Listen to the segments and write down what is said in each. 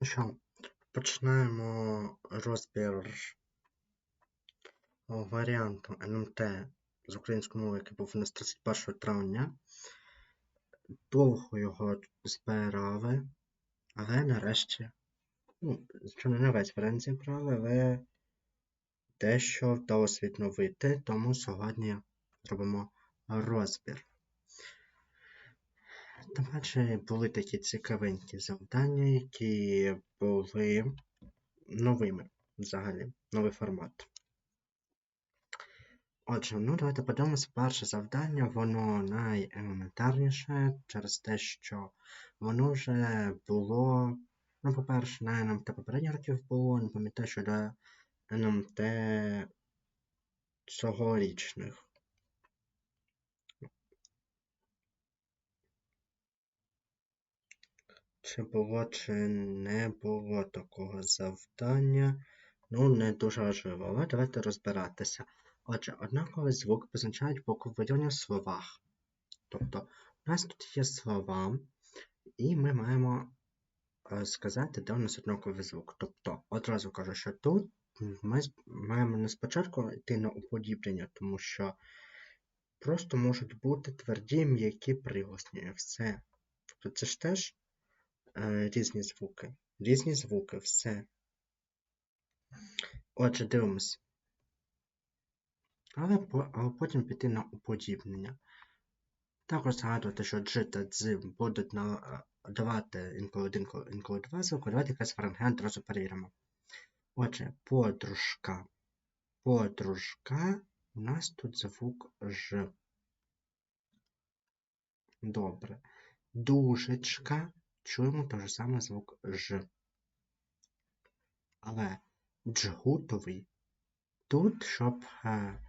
Ну що, починаємо розбір варіанту НМТ з української мови, який був у нас 31 травня. Довго його збирали, але нарешті, ну, звичайно, не весь варіант зібрали, але дещо вдалося відновити, тому сьогодні зробимо розбір. Далі були такі цікавенькі завдання, які були новими взагалі, новий формат. Отже, ну давайте подивимося перше завдання, воно найелементарніше через те, що воно вже було, ну, по-перше, на НМТ попередніх років було, не пам'ятаю, що до НМТ цьогорічних. Чи було, чи не було такого завдання. Ну, не дуже важливо, але давайте розбиратися. Отже, однаковий звук позначають буквою в словах. Тобто, у нас тут є слова, і ми маємо е, сказати, де у нас однаковий звук. Тобто, одразу кажу, що тут ми маємо не спочатку йти на уподібнення, тому що просто можуть бути тверді м'які приголосні. Все. Тобто це ж теж різні звуки. Різні звуки, все. Отже, дивимось. Але, але потім піти на уподібнення. Також згадувати, що Дж та Дз будуть на, давати інколи один, інколи два звуки. Давайте якраз фрагмент одразу перевіримо. Отже, подружка. Подружка. У нас тут звук Ж. Добре. Дужечка. Чуємо той же самий звук Ж. Але джгутовий. Тут, щоб е,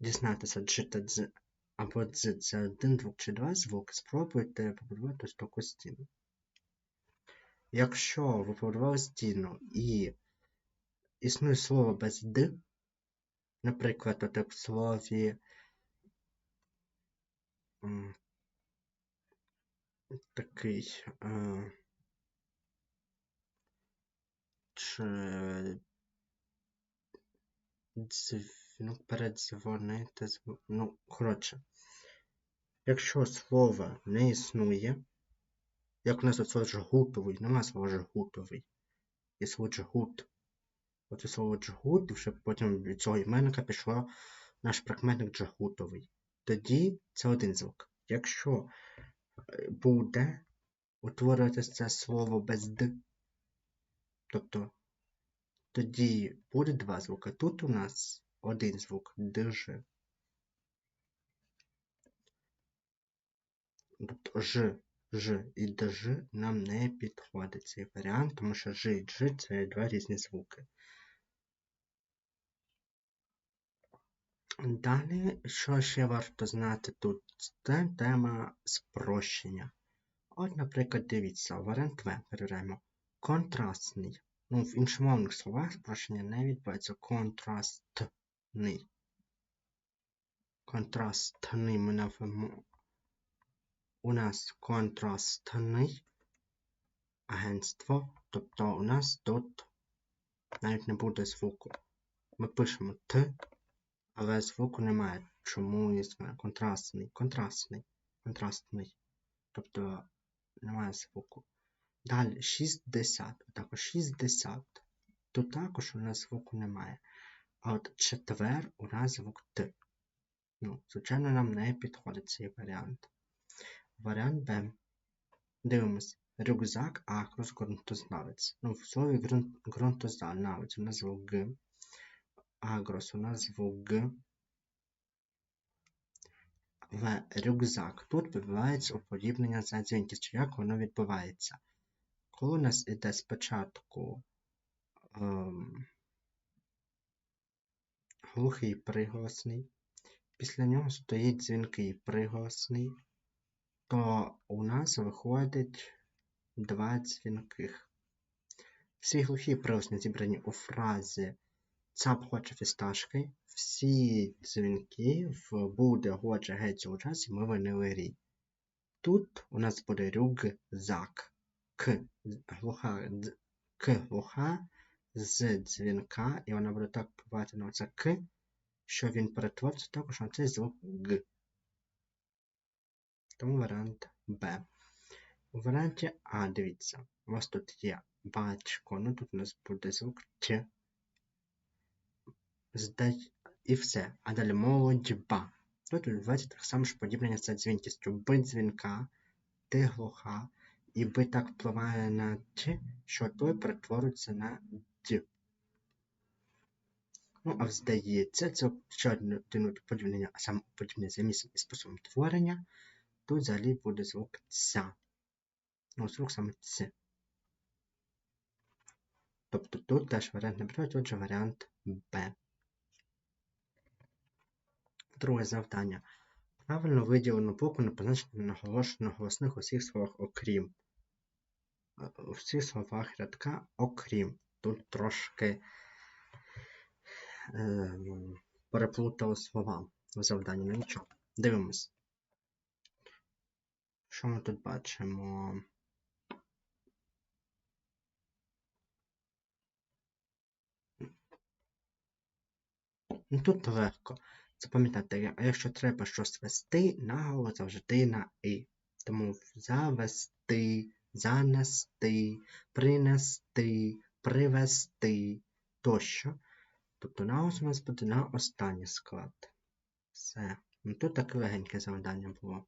дізнатися, чи та дз або дз це один, звук чи два звуки, спробуйте побудувати ось таку стіну. Якщо ви побудували стіну і існує слово без д, наприклад, от в слові такий е, чи дзвінок передзвонити, ну, коротше. Якщо слово не існує, як у нас тут слово жгутовий, нема слова жгутовий. Є слово джгут. Оце слово джгут, вже потім від цього іменника пішло наш прикметник джгутовий. Тоді це один звук. Якщо буде утворюватися слово без д, тобто тоді буде два звуки. Тут у нас один звук дж. Тобто ж, ж і дж нам не підходить цей варіант, тому що ж і дж це два різні звуки. Далі, що ще варто знати тут, це тема спрощення. От, наприклад, дивіться, варіант В перевіряємо. Контрастний. Ну, в іншомовних словах спрощення не відбувається контрастний. Контрастний ми назвемо. У нас контрастний агентство. Тобто у нас тут навіть не буде звуку. Ми пишемо Т, але звуку немає. Чому існує контрастний? Контрастний. Контрастний. Тобто немає звуку. Далі 60. Також 60. Тут також у нас звуку немає. А от четвер у нас звук Т. Ну, Звичайно, нам не підходить цей варіант. Варіант Б. Дивимось. Рюкзак, акрос, ґрунтознавець. Ну, в слові ґрунтознавець у нас звук Г. Агрос у нас звук Г. В рюкзак. Тут відбувається уподібнення за дзвінкістю. Як воно відбувається? Коли у нас іде спочатку ем, глухий приголосний, після нього стоїть дзвінкий приголосний, то у нас виходить два дзвінких. Всі глухі приголосні зібрані у фразі цап хоче фісташки, всі дзвінки в буде хоче геть у часі ми винили рій. Тут у нас буде рюкзак. К, глуха К глуха з дзвінка, і вона буде так впливати на це К, що він перетвориться також на цей звук Г. Тому варіант Б. У варіанті А, дивіться, у вас тут є бачко, ну тут у нас буде звук Ч. Здать і все. А далі молодьба. Тут відбувається так само ж подібне за дзвінкістю. Б дзвінка, Т глуха, і Б так впливає на Ч, що той перетворюється на Д. Ну, а здається, це ще одне подібнення, а саме подібне за місцем і способом творення. Тут взагалі буде звук ця. Ну, звук саме Ц. Тобто тут теж варіант не підходить, отже варіант Б. Друге завдання. Правильно виділену букву не позначено наголошено голосних у всіх словах окрім. У всіх словах рядка окрім. Тут трошки е, переплутали слова в завданні, ну нічого. Дивимось. Що ми тут бачимо? Ну, Тут легко запам'ятати, а якщо треба щось вести, наголос завжди на і. Тому завести, занести, принести, привести тощо. Тобто наголос у нас буде на останній склад. Все. Ну, Тут таке легеньке завдання було.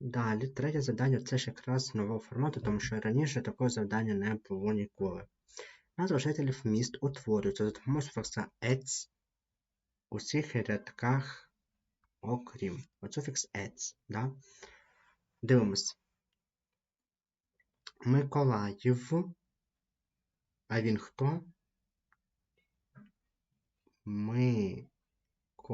Далі, третє завдання це ж якраз нового формату, тому що раніше такого завдання не було ніколи. Назва жителів міст утворюються за допомогою суфікса «ець» у всіх рядках, окрім суфікс «ець». Да? Дивимось. Миколаїв. А він хто? Миколаївець.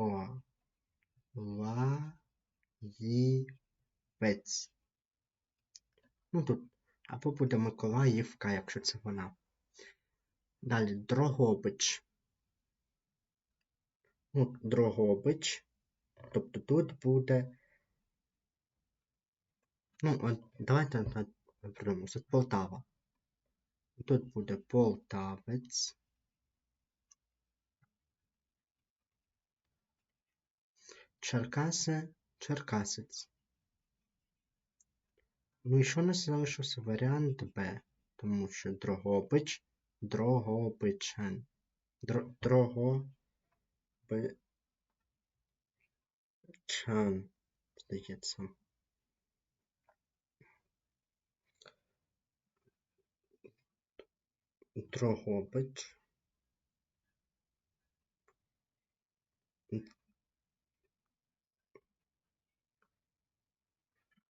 Ну тут або буде Миколаївка, якщо це вона. Далі Дрогобич. Ну, Дрогобич. Тобто тут буде. Ну, от давайте. Тут Полтава. Тут буде Полтавець. Черкаси, Черкасець. Ну і що нас залишився варіант Б, тому що Дрогобич, Дрогобичен. Дро, Дрогобичан, здається. Дрогобич.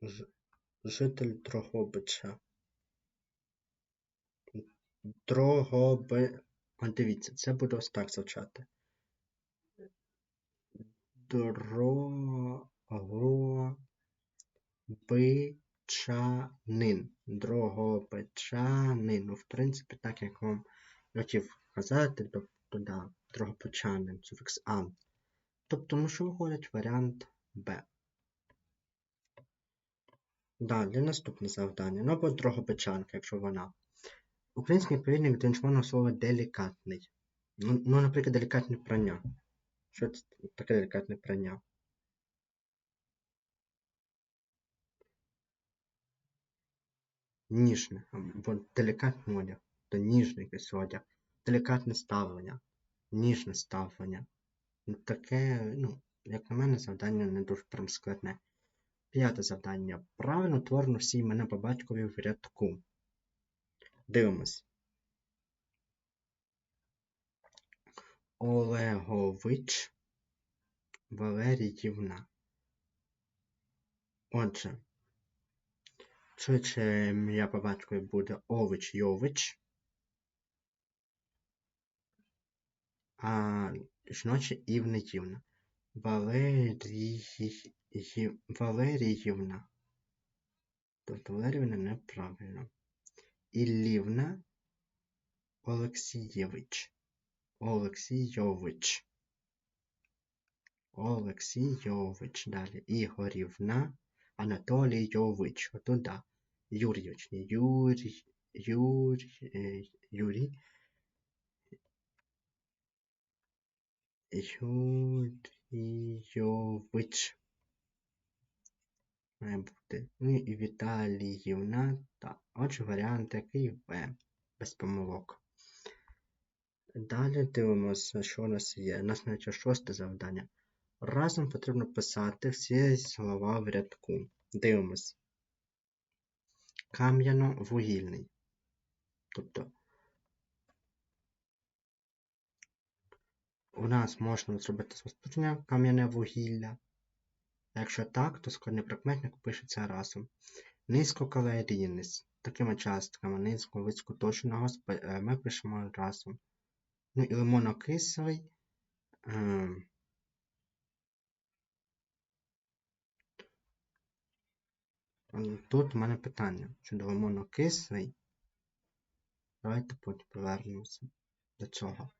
Ж, житель Дрогобича. Дрогоби. Дивіться, це буде ось так звучати. Дрогобичанин. Дрогобичанин. Ну, в принципі, так як вам хотів казати, тобто, да, Дрогобичанин, суфікс ан. Тобто, ну що виходить варіант Б. Далі наступне завдання. Ну або Дрогобичанка, якщо вона. Український відповідник до іншомовного слова делікатний. Ну, ну, наприклад, делікатне прання. Що це таке делікатне прання? Ніжне, або делікатний одяг, то ніжний якийсь одяг, делікатне ставлення, ніжне ставлення. Ну, таке, ну, як на мене, завдання не дуже прям складне. П'яте завдання. Правильно утворено всі імена по батькові в рядку. Дивимось. Олегович Валеріївна. Отже, швидше ім'я по батькові буде Ович Йович. А жіноче Івнетівна. Валерій... Валеріївна. Тобто Валеріївна неправильно. Іллівна Олексієвич. Олексійович. Олексійович. Далі. Ігорівна Анатолійович. Отуда. Юрійович. Юрій, Юрій, Юрій, Юрійович. Має бути. Ну і Віталіївна. Так. Отже, варіант який В. Без помилок. Далі дивимося, що у нас є. У нас навіть шосте завдання. Разом потрібно писати всі слова в рядку. Дивимось. Кам'яно-вугільний. Тобто у нас можна зробити сполучення кам'яне вугілля. Якщо так, то складний прикметник пишеться разом. Низькокалорійний. Такими частками низько високоточного е, ми пишемо разом. Ну і лимонокислий. Е, Тут у мене питання щодо лимонокислий. Давайте потім повернемося до цього.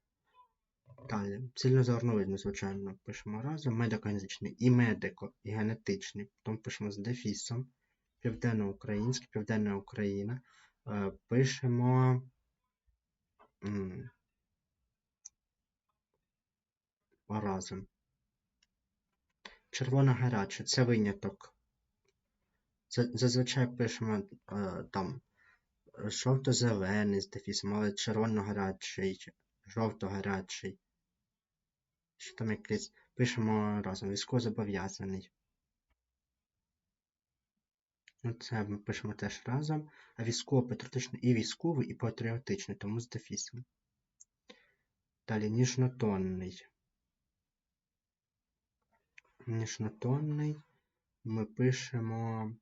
Далі. Цільнозорновидно, звичайно, пишемо разом. Медико-генетичний і медико, і генетичний. Потім пишемо з дефісом. Південноукраїнський, Південна Україна. Е, пишемо. Разом. Червона гаряча це виняток. Зазвичай пишемо е, там жовто-зелений з дефісом, але червоно-гарячий, жовто-гарячий. Що там якийсь пишемо разом. Військовозобов'язаний. Ну, це ми пишемо теж разом. А військово-патріотичний і військовий, і патріотичний, тому з дефісом. Далі ніжнотонний. Ніжнотонний ми пишемо.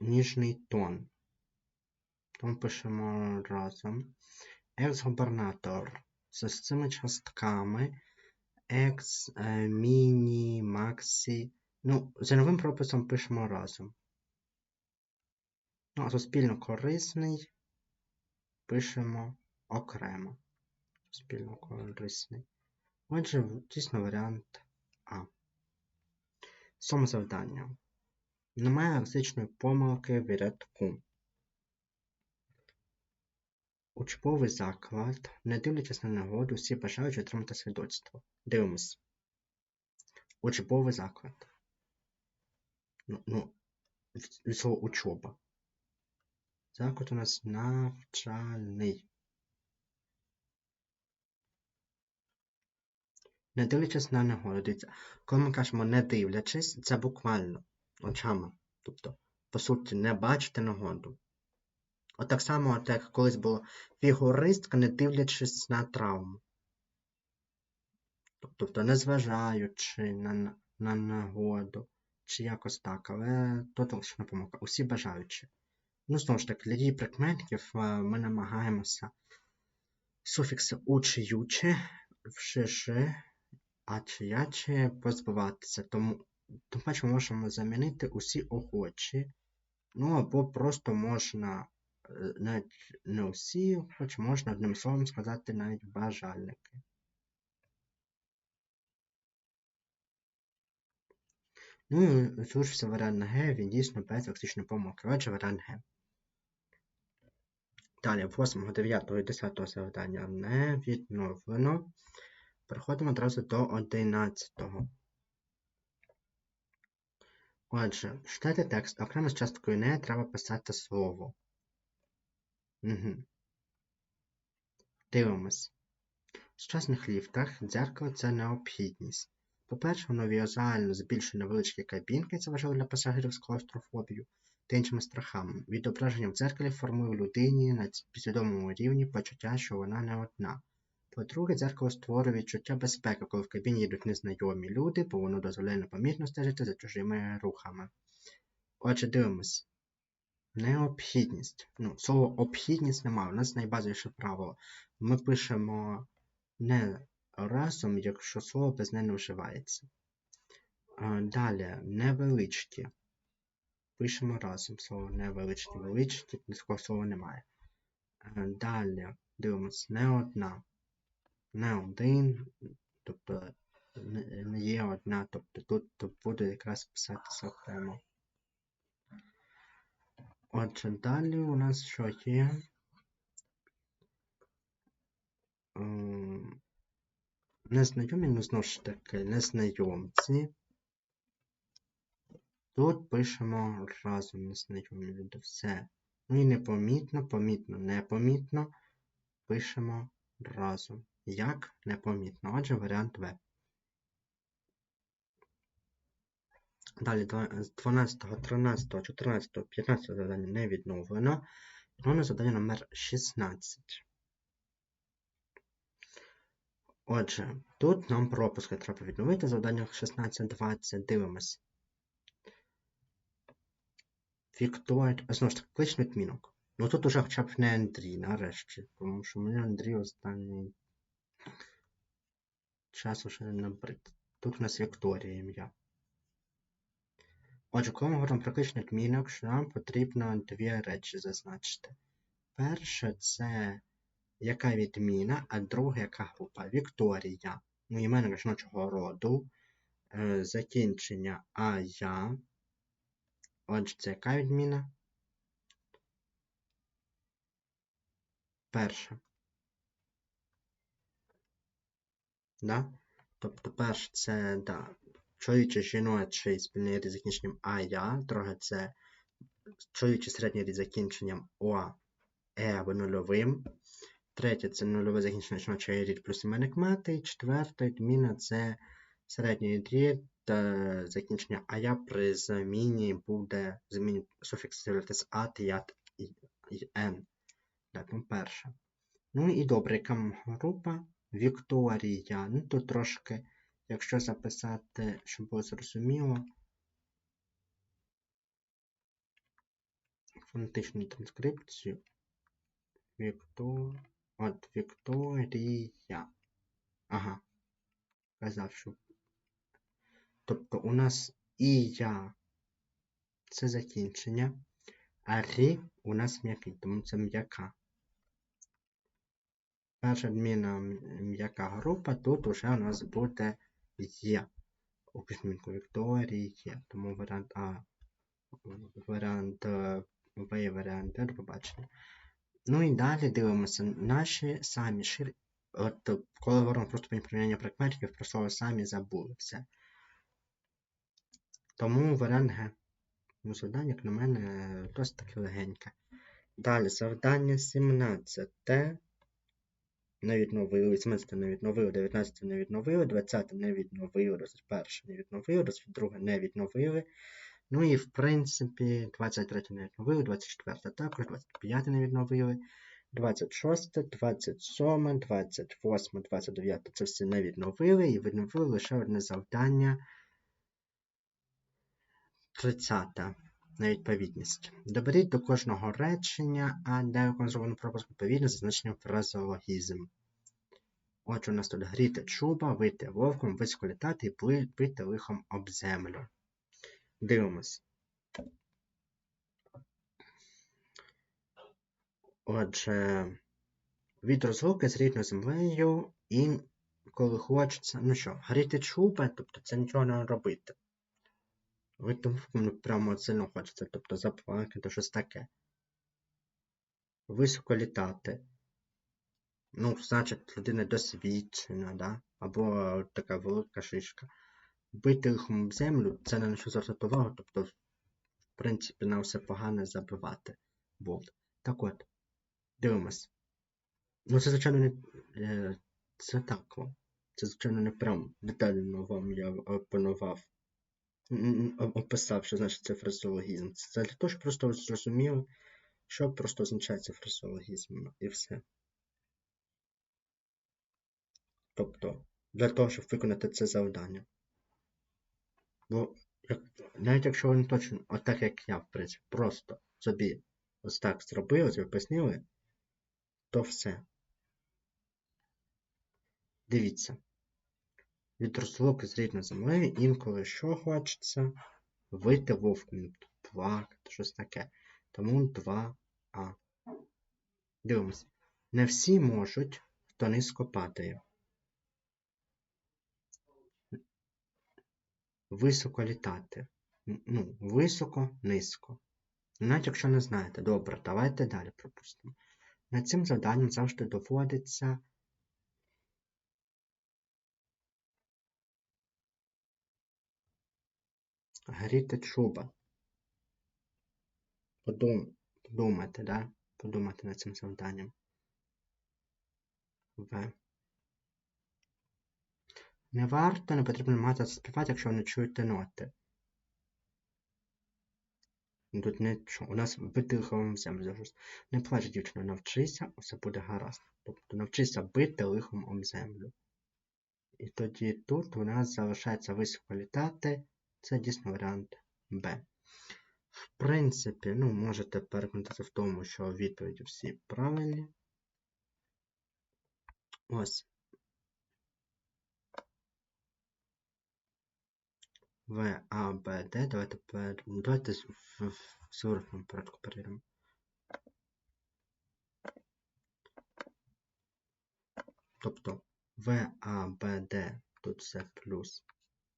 ніжний тон. Тому пишемо разом. Екс-губернатор з цими частками екс, е, міні, максі. Ну, за новим прописом пишемо разом. Ну, а суспільно корисний пишемо окремо. Суспільно корисний. Отже, дійсно варіант А. Сьоме завдання. Немає лексичної помилки в рядку. Учбовий заклад, не дивлячись на нагоду, всі бажають отримати свідоцтво. Дивимось. Учбовий заклад. Ну, ну, від слова учоба. Заклад у нас навчальний. Не дивлячись на. Дивіться, коли ми кажемо не дивлячись, це буквально очами. Тобто, по суті, не бачити нагоду. От так само, от як колись було фігуристка, не дивлячись на травму. Тобто, не зважаючи на на нагоду, чи якось так, але тут лише помилка. Усі бажаючи. Ну, знову ж таки, для дії прикметників е, ми намагаємося суфікси у чи ючи, в а чи яче позбуватися. Тому тим паче можемо замінити усі охочі. Ну або просто можна, е, навіть не усі, хоч можна одним словом сказати навіть бажальники. Ну і залишився варіант Г, він дійсно без лексичної помилки. Отже, варіант Г. Далі, 8, 9 і 10 завдання не відновлено. Переходимо одразу до 11. Отже, читайте текст, окремо з часткою не треба писати слово. Угу. Дивимось. В сучасних ліфтах дзеркало це необхідність. По-перше, воно візуально збільшує невеличкі кабінки, це важливо для пасажирів з клаустрофобією та іншими страхами. Відображення в дзеркалі формує в людині на підсвідомому рівні почуття, що вона не одна. По-друге, дзеркало створює відчуття безпеки, коли в кабіні їдуть незнайомі люди, бо воно дозволяє непомітно стежити за чужими рухами. Отже, дивимось. Необхідність. Ну, Слово обхідність немає. У нас найбазовіше правило. Ми пишемо не разом, якщо слово без не вживається. Далі, невеличкі. Пишемо разом слово невеличкі, величкі, такого слова немає. Далі дивимось не одна не один, тобто не є одна, тобто тут то буде якраз писатися окремо. Отже, далі у нас що є? Ем, Незнайомі, ну знову ж таки, незнайомці. Тут пишемо разом незнайомі люди. Все. Ну і непомітно, помітно, непомітно. Пишемо разом. Як непомітно. Отже, варіант В. Далі з 12, 13, 14, 15 завдання не відновлено. Відновлено завдання номер 16. Отже, тут нам пропуски треба відновити. Завдання 16-20. Дивимось. Віктор... Знову ж таки, кличний відмінок. Ну тут уже хоча б не Андрій, нарешті. Тому що мені Андрій останній уже не набрид. Тут у нас Вікторія ім'я. Отже, коли ми говоримо про кличний відмінок, що нам потрібно дві речі зазначити. Перше це яка відміна, а друге яка група. Вікторія. Ну, іменник жіночого роду. Е, закінчення а я. Отже, це яка відміна? Перша. Да? Тобто перше це да, чоловічий жіночий спільний рід закінченням а я. Друге це чоловічий середній рід закінченням о, е або нульовим. Третє це нульове закінчення жіночий рід плюс іменник мати. Четверте відміна це середній рід та закінчення а я при заміні буде заміні суфікс з'являтися ат, ят і, і н. Так, ну перше. Ну і добре, яка група? Вікторія. Ну тут трошки, якщо записати, щоб було зрозуміло. Фонетичну транскрипцію. Віктор... От Вікторія. Ага. Казав, що. Тобто у нас і я це закінчення, а рі у нас м'який, тому це м'яка. Перша адміна м'яка група, тут уже у нас буде є. У письменку Вікторії. Тому варіант А, варіант е, В і варіант Д побачення. Ну і далі дивимося наші самі шир... От коли говоримо про ступінь примінення прикметників, про слово самі забули все. Тому варіант Г. Ну, завдання, як на мене, досить таки легеньке. Далі, завдання 17. Не відновили, 17 не відновили, 19 не відновили, 20 не відновили, 21 не відновили, 22 не відновили. Ну і в принципі 23 не відновили, 24 також, 25 не відновили, 26, 27, 28, 29 це все не відновили і відновили лише одне завдання 30. На відповідність. Доберіть до кожного речення, а де виконзований пропуск відповідно зазначенням фразеологізм. Отже, у нас тут гріти чуба, вийти вовком, високо літати і бити лихом об землю. Дивимось. Отже, від розлуки з рідною землею і коли хочеться. Ну що, гріти чуба, тобто це нічого не робити. Витовком прямо сильно хочеться, тобто заплакати, щось таке. Високо літати. Ну, значить, людина досвідчена, да? або така велика шишка. Бити лихом об землю це не на що звертати увагу, тобто, в принципі, на все погане забивати. Вот. Так от, дивимось. Ну, це, звичайно, не. е, Це так вам. Це, звичайно, не прям детально вам я опанував описав, що значить це фразеологізм. Це для того, щоб просто зрозуміли, що просто означає це фразеологізм і все. Тобто, для того, щоб виконати це завдання. Бо, як, навіть якщо ви точно, отак як я, в принципі, просто собі ось так зробили, ось ви пояснили, то все. Дивіться. Від розлуки з рідною землею інколи що хочеться вийти вовком, плакати, щось таке. Тому 2А. Дивимося. Не всі можуть, хто низько падає. високо літати. Ну, високо, низько. Навіть якщо не знаєте, добре, давайте далі пропустимо. Над цим завданням завжди доводиться гріти чуба. Подум, подумайте, да? Подумайте над цим завданням. В. Не варто, не потрібно мати заспівати, якщо ви не чуєте ноти. Тут нічого. У нас бити землю завжди. Не плач, дівчина, навчися, усе буде гаразд. Тобто навчися бити лихом об землю. І тоді тут у нас залишається високо літати. Це дійсно варіант Б. В принципі, ну, можете переконатися в тому, що відповіді всі правильні. Ось. В, А, Б, Д. Давайте пер... давайте в, зворотному порядку перейдемо. Тобто В, А, Б, Д, тут все плюс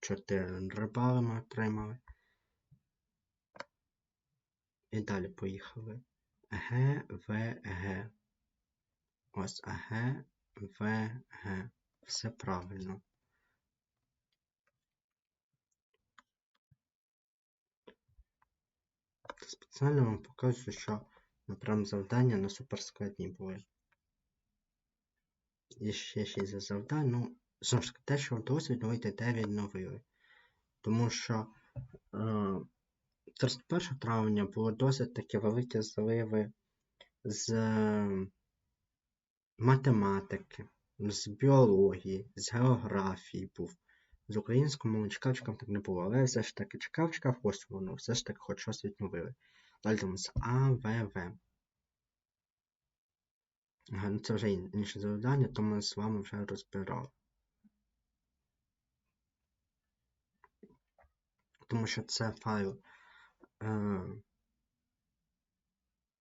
4 бали ми отримали. І далі поїхали. Г, В, Г. Ось Г, В, Г. Все правильно. Спеціально вам показую, що ну, прям завдання на суперскладні були. І ще 6 завдань. Ну, знову ж таки, те, що досвід вийде, де відновили. Тому що е, 31 травня було досить такі великі зливи з е, математики, з біології, з географії був. З українською мовою чекав, так не було, але все ж таки чекав, чекав, ось воно, все ж таки хоч щось відновили. Далі дивимося А, В, В. Ага, ну це вже інше завдання, то ми з вами вже розбирали. Тому що це файл. Е,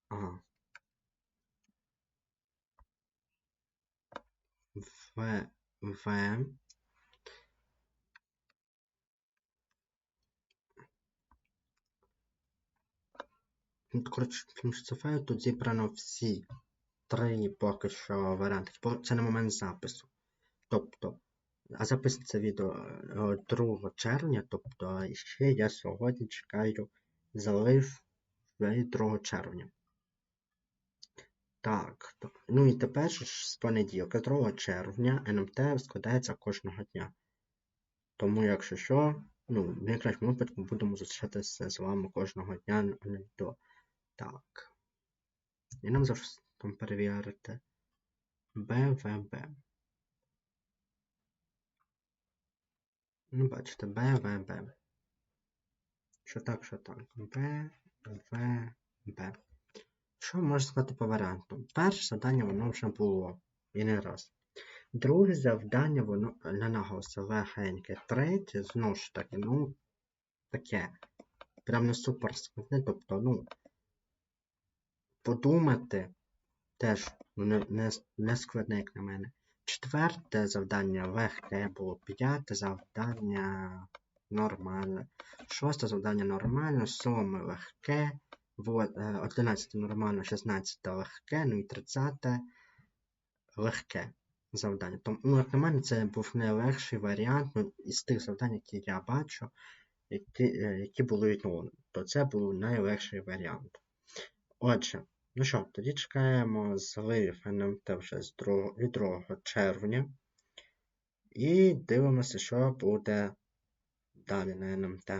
ага. В, В. Ну, коротше, тому що це файл, тут зібрано всі три поки що варіанти. Це на момент запису. Тобто, а записується відео 2 червня, тобто ще я сьогодні чекаю залив 2 червня. Так, ну і тепер ж з понеділка, 2 червня, НМТ складається кожного дня. Тому, якщо що, ну, в найкращому випадку будемо зустрічатися з вами кожного дня на відео. Так. І нам завжди там перевірити БВБ. Ну, бачите, БВБ. Що так, що так. БВБ. Що можна сказати по варіанту? Перше завдання воно вже було. І не раз. Друге завдання, воно наголосив легеньке. Третє, знову ж таки, ну, таке. Прям не супер складне, тобто, ну подумати теж ну, не, не, не складне, як на мене. Четверте завдання легке було. П'яте завдання нормальне. Шосте завдання нормально, сьоме легке. Е, одинадцяте нормально, шістнадцяте легке, ну і тридцяте легке завдання. Тому, ну, як на мене, це був найлегший варіант ну, із тих завдань, які я бачу, які е, які були відновлені. То це був найлегший варіант. Отже, Ну що, тоді чекаємо злив НМТ вже з 2, від 2 червня. І дивимося, що буде далі на НМТ.